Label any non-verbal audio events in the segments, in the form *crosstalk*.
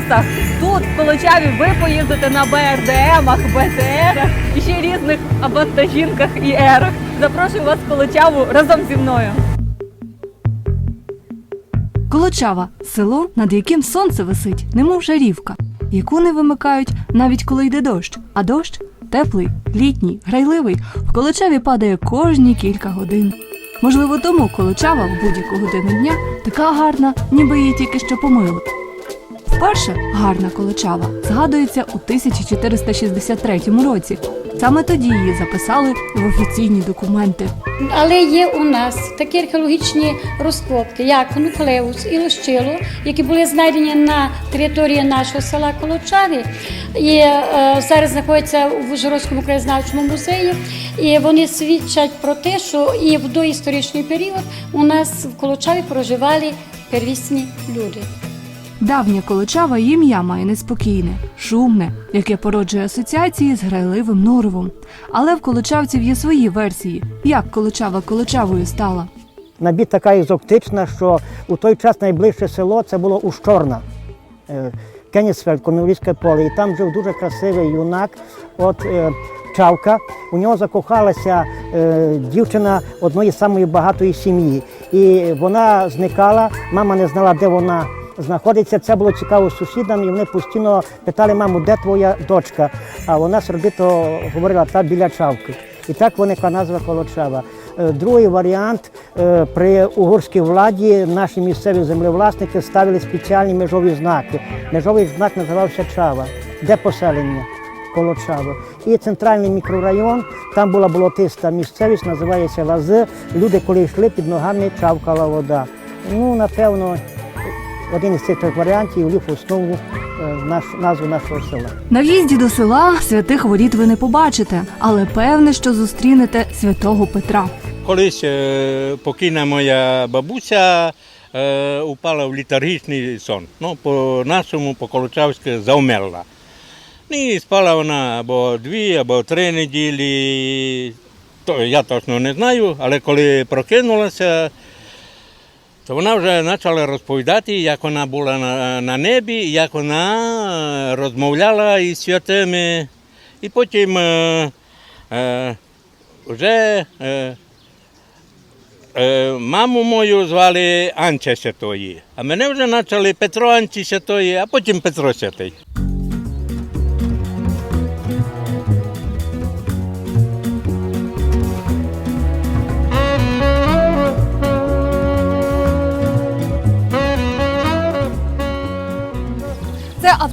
автобусах. Тут, в Колочаві, ви поїздите на БРДМах, БТРах і ще різних абантажінках і ерах. Запрошую вас в Колочаву разом зі мною. Колочава село, над яким сонце висить, немов жарівка, яку не вимикають навіть коли йде дощ. А дощ теплий, літній, грайливий. В Колочаві падає кожні кілька годин. Можливо, тому Колочава в будь-яку годину дня така гарна, ніби її тільки що помили. Вперше гарна Колочава згадується у 1463 році. Саме тоді її записали в офіційні документи. Але є у нас такі археологічні розкопки, як Нуклеус і Лощило, які були знайдені на території нашого села Колочаві. І е, зараз знаходяться у Ужгородському краєзнавчому музеї. І вони свідчать про те, що і в доісторичний період у нас в Колочаві проживали первісні люди. Давня Колочава ім'я має неспокійне, шумне, яке породжує асоціації з грайливим норовом. Але в колочавців є свої версії, як Колочава Колочавою стала. Набіт така екзотична, що у той час найближче село це було Ущорна, е, Кенісфельд, Комівлівське поле. І там жив дуже красивий юнак, от е, Чавка. У нього закохалася е, дівчина одної самої багатої сім'ї. І вона зникала, мама не знала, де вона знаходиться. Це було цікаво сусідам, і вони постійно питали маму, де твоя дочка. А вона сердито говорила, та біля чавки. І так виникла назва Колочава. Е, Другий варіант е, при угорській владі наші місцеві землевласники ставили спеціальні межові знаки. Межовий знак називався Чава, де поселення Колочава. І центральний мікрорайон, там була болотиста місцевість, називається Лази. Люди, коли йшли, під ногами чавкала вода. Ну, напевно, один із цих трьох варіантів ліг в основу е, наш, назву нашого села. На в'їзді до села святих воріт ви не побачите, але певне, що зустрінете святого Петра. Колись е, покійна моя бабуся е, упала в літаргічний сон. Ну, по-нашому, по-колочавськи, завмерла. І спала вона або дві, або три неділі. То я точно не знаю, але коли прокинулася, то вона вже почала розповідати, як вона була на, на небі, як вона е, розмовляла із святими. І потім е, е, вже е, е, маму мою звали Анча Святої, а мене вже почали Петро Анчі Святої, а потім Петро Святий.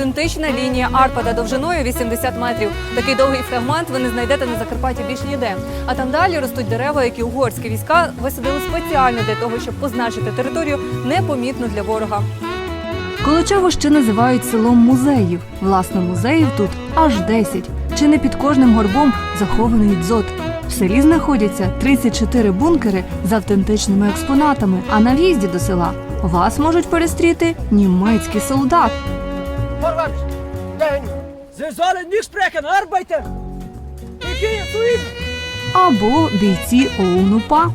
Автентична лінія Арпада довжиною 80 метрів. Такий довгий фрагмент ви не знайдете на Закарпатті більш ніде. А там далі ростуть дерева, які угорські війська висадили спеціально для того, щоб позначити територію непомітно для ворога. Колочаво ще називають селом музеїв. Власне, музеїв тут аж 10. Чи не під кожним горбом захований дзот. В селі знаходяться 34 бункери з автентичними експонатами. А на в'їзді до села вас можуть перестріти німецький солдат. Sollen nicht sprechen, arbeiten! Ich gehe або бійці ОУН-УПА.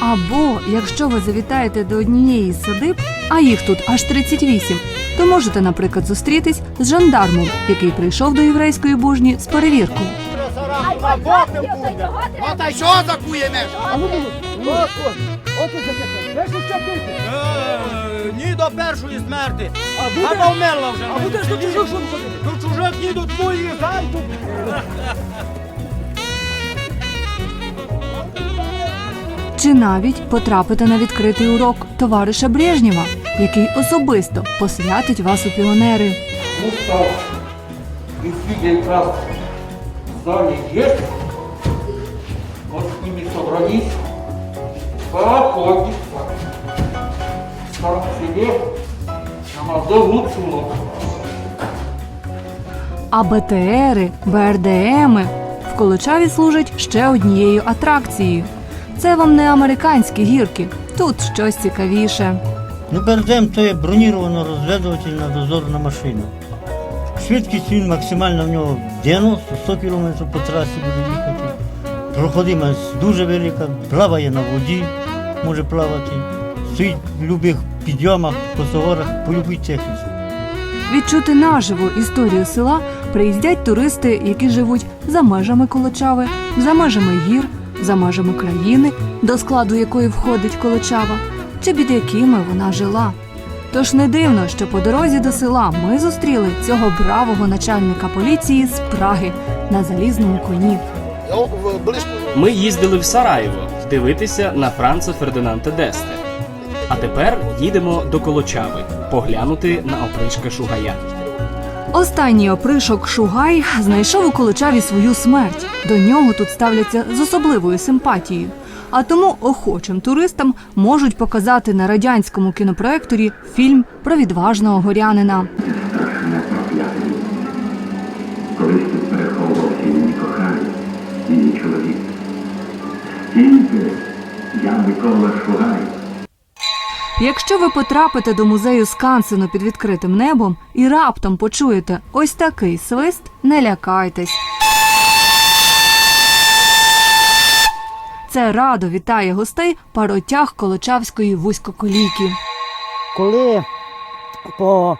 Або якщо ви завітаєте до однієї з садиб, а їх тут аж 38, то можете, наприклад, зустрітись з жандармом, який прийшов до єврейської бужні з перевіркою. А та що? Господь, от і запитав, Ні до першої смерти. А буде- Вона вмерла вже. А будеш до чужих що ходити? До чужих ні до твоїх зайду. Чи навіть потрапити на відкритий урок товариша Брежнєва, який особисто посвятить вас у піонери. Ну что, действительно как в зале есть, вот с ними собрались, походить, там себе на мозгову цулок. А БТРи, БРДМи в Колочаві служать ще однією атракцією. Це вам не американські гірки, тут щось цікавіше. Ну, БРДМ то є бронірована розвідувальна дозорна машина. Швидкість він максимальна в нього 90-100 км по трасі буде їхати. проходимость дуже велика, плаває на воді, може плавати. Стоїть в будь-яких підйомах, косогорах, по будь-якій техніці. Відчути наживо історію села приїздять туристи, які живуть за межами Колочави, за межами гір, за межами країни, до складу якої входить Колочава, чи під якими вона жила. Тож не дивно, що по дорозі до села ми зустріли цього бравого начальника поліції з Праги на залізному коні. Ми їздили в Сараєво дивитися на Франца Фердинанда Десте. А тепер їдемо до Колочави поглянути на опришка Шугая. Останній опришок Шугай знайшов у Колочаві свою смерть. До нього тут ставляться з особливою симпатією. А тому охочим туристам можуть показати на радянському кінопроекторі фільм про відважного горянина. колись тут переховувався її коханий, її чоловік. Тільки я Микола Шугай. Якщо ви потрапите до музею Скансену під відкритим небом і раптом почуєте ось такий свист, не лякайтесь. Це радо вітає гостей паротяг Колочавської вузькоколійки. Коли по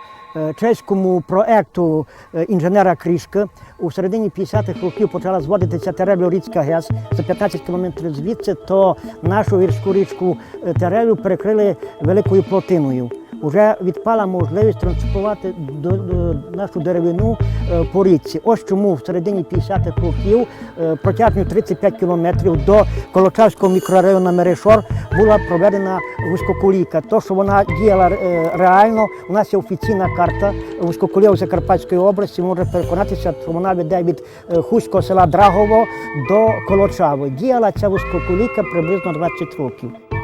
чеському проекту е, інженера Крішки у середині 50-х років почала зводитися Терелю-Ріцька ГЕС за 15 кілометрів звідси, то нашу гірську річку е, Терелю перекрили великою плотиною. Уже відпала можливість транспортувати нашу деревину е, по річці. Ось чому в середині 50-х років е, протяжністю 35 кілометрів до Колочавського мікрорайону Мерешор була проведена вузькоколійка. То, що вона діяла е, реально, у нас є офіційна карта вузькоколія у Закарпатської області. Може переконатися, що вона веде від хуського села Драгово до Колочави. Діяла ця вузькоколійка приблизно 20 років.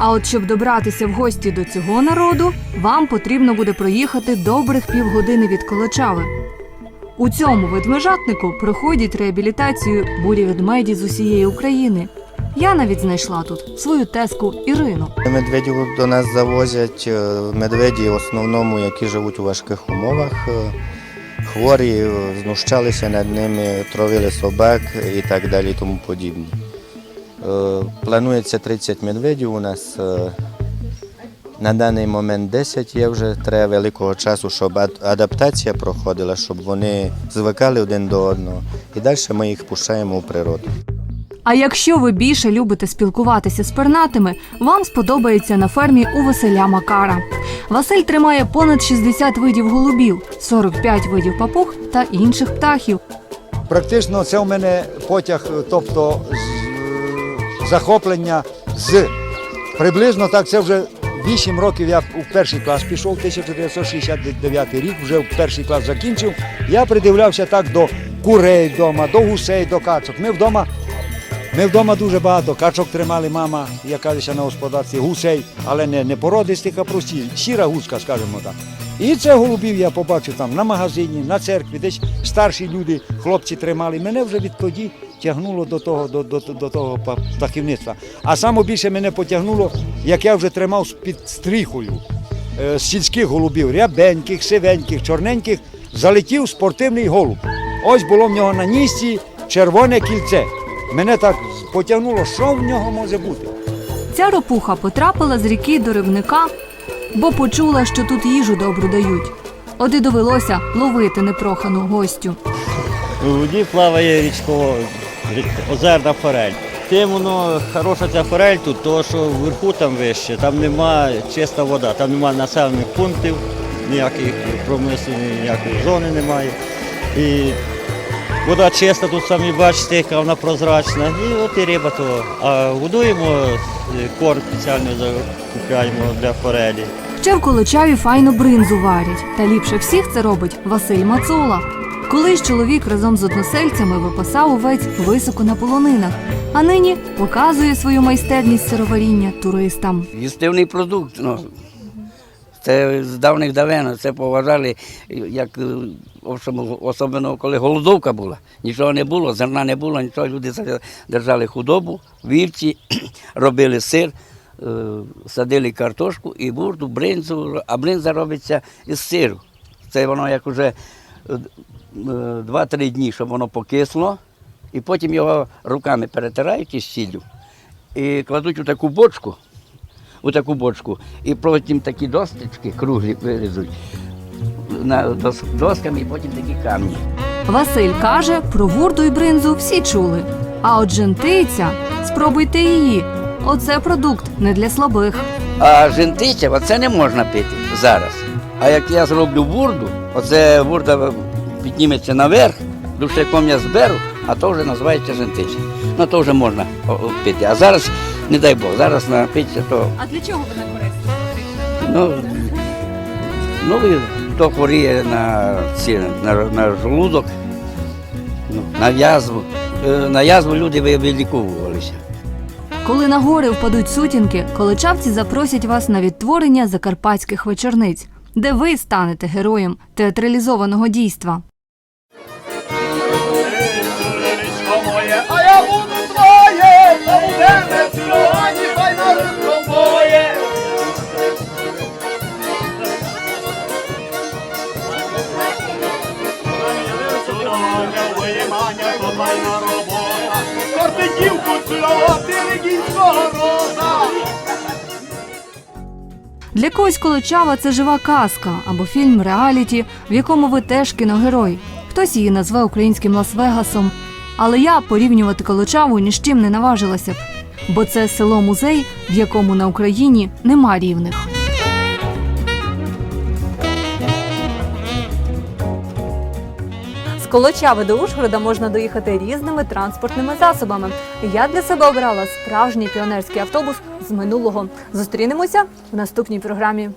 А от щоб добратися в гості до цього народу, вам потрібно буде проїхати добрих півгодини від Колочави. У цьому ведмежатнику проходять реабілітацію бурі ведмеді з усієї України. Я навіть знайшла тут свою тезку Ірину. Медведів до нас завозять е, медведі, в основному, які живуть у важких умовах. е, Хворі, е, знущалися над ними, травили собак і так далі, тому подібне. Е, Планується 30 медведів у нас. е, На даний момент 10 є вже, треба великого часу, щоб адаптація проходила, щоб вони звикали один до одного. І далі ми їх пущаємо у природу. А якщо ви більше любите спілкуватися з пернатими, вам сподобається на фермі у Василя Макара. Василь тримає понад 60 видів голубів, 45 видів папуг та інших птахів. Практично це у мене потяг, тобто захоплення з приблизно так, це вже 8 років я у перший клас пішов, 1969 рік, вже в перший клас закінчив. Я придивлявся так до курей вдома, до гусей, до качок. Ми вдома, ми вдома дуже багато качок тримали, мама, яка на господарстві, гусей, але не, не породистих, а прості, сіра гуска, скажімо так. І це голубів я побачив там на магазині, на церкві, десь старші люди, хлопці тримали. Мене вже відтоді тягнуло до того, до, до, до того птахівництва. А саме більше мене потягнуло, як я вже тримав під стріхою е, сільських голубів, рябеньких, сивеньких, чорненьких, залетів спортивний голуб. Ось було в нього на нісці червоне кільце. Мене так потягнуло, що в нього може бути. Ця ропуха потрапила з ріки до рибника, бо почула, що тут їжу добру дають. От і довелося ловити непрохану гостю. У воді плаває річко, озерна форель. Тим воно хороша ця форель тут, тому що вверху там вище, там нема чиста вода, там нема населених пунктів, ніяких промислення, ніякої зони немає. І вода чиста, тут самі бачите, яка вона прозрачна. І от і риба то. А годуємо, е, корм спеціально закупляємо для форелі. Ще в Колочаві файно бринзу варять. Та ліпше всіх це робить Василь Мацула. Колись чоловік разом з односельцями випасав овець високо на полонинах, а нині показує свою майстерність сироваріння туристам. Їстивний продукт. Ну. Це з давних давен, це поважали, як е, особливо- коли голодовка була. Нічого не було, зерна не було, нічого. Люди держали худобу, вівці, *clears throat* робили сир, е, садили картошку і бурду, бринзу, а бринза робиться із сиру. Це воно як уже е, е, два-три дні, щоб воно покисло, і потім його руками перетирають із сіллю і кладуть у таку бочку, у таку бочку, і потім такі досточки круглі вирізуть на дос- досками, і потім такі камні. Василь каже, про вурду і бринзу всі чули. А от жентиця, спробуйте її. Оце продукт не для слабих. А жентиця, оце не можна пити зараз. А як я зроблю бурду, оце бурда підніметься наверх, душяком я зберу, а то вже називається жентиця. Ну то вже можна пити. А зараз, не дай Бог, зараз напитися, то А для чого вона корисна? ну, ну хто хворіє на, ці, на, на желудок, ну, на язву. Е, На язву люди ви- виліковувалися. Коли на гори впадуть сутінки, количавці запросять вас на відтворення закарпатських вечорниць, де ви станете героєм театралізованого дійства. Для когось колочава це жива казка або фільм реаліті, в якому ви теж кіногерой. Хтось її назве українським Лас-Вегасом. Але я порівнювати колочаву ні з чим не наважилася б, бо це село музей, в якому на Україні нема рівних. З Колочави до Ужгорода можна доїхати різними транспортними засобами. Я для себе обрала справжній піонерський автобус з минулого. Зустрінемося в наступній програмі.